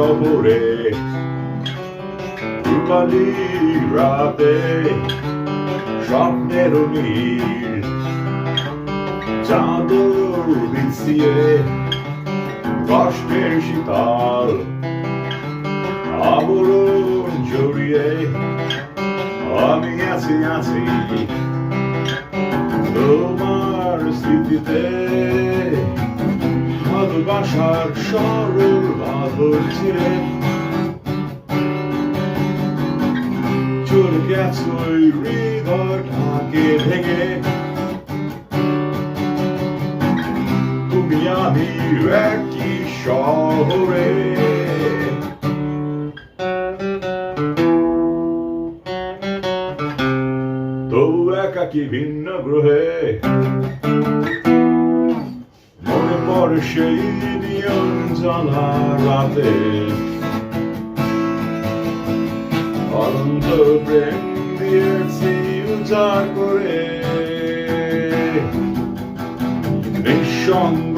শহরে, রূপালি রাতে স্বপ্নের নীল চাদর বিছিয়ে কষ্টের শীতল আবরণ জড়িয়ে আমি আছি আছি। তোমার স্মৃতিতে ভালোবাসার সরল বাঁধন ছিঁড়ে চলে গেছে ওই হৃদয়টাকে ভেঙে তুমি আমি একই শহরে। তবু একাকি ভিন্ন গ্রহে পড়ে সেই নিয়ম জ্বালা রাতে অনন্ত প্রেম দিয়েছি উজাড় করে নিঃসঙ্গ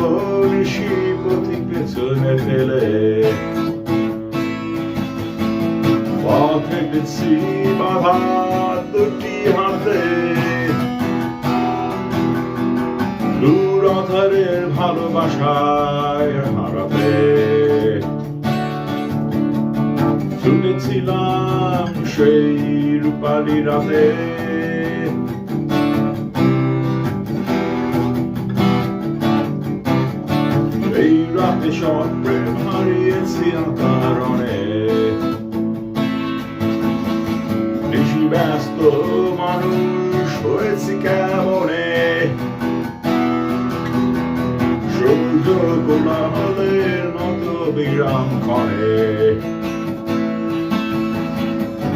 ঋষি পথি পেছনে ফেলে হেঁটেছি বাধা দুটি হাতে দূর ভালোবাসায় হারাতে। শুনেছিলাম সেই রূপালি রাতে। এই রাতে সব প্রেম হারিয়েছি কারণে বেশি ব্যস্ত মানুষ বিরাম করে।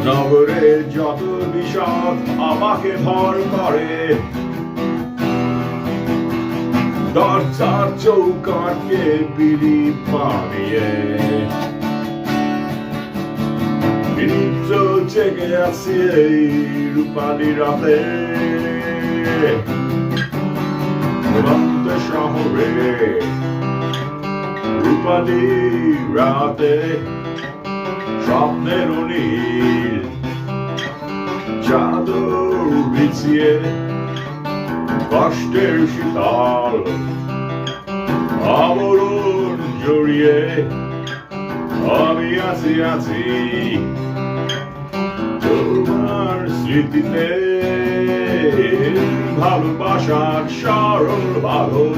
নগরের যত বিষাদ আমাকে ভর করে। দরজার চৌকাটকে বিড়ি পানিয়ে নিত্য জেগে আছি এই রূপালি রাতে। শহরে রূপালি রাতে স্বপ্নের নীল চাদর বিছিয়ে কষ্টের শীতল আবরণ জড়িয়ে আমি আছি আছি তোমার স্মৃতিতে। ভালোবাসার সরল বাঁধন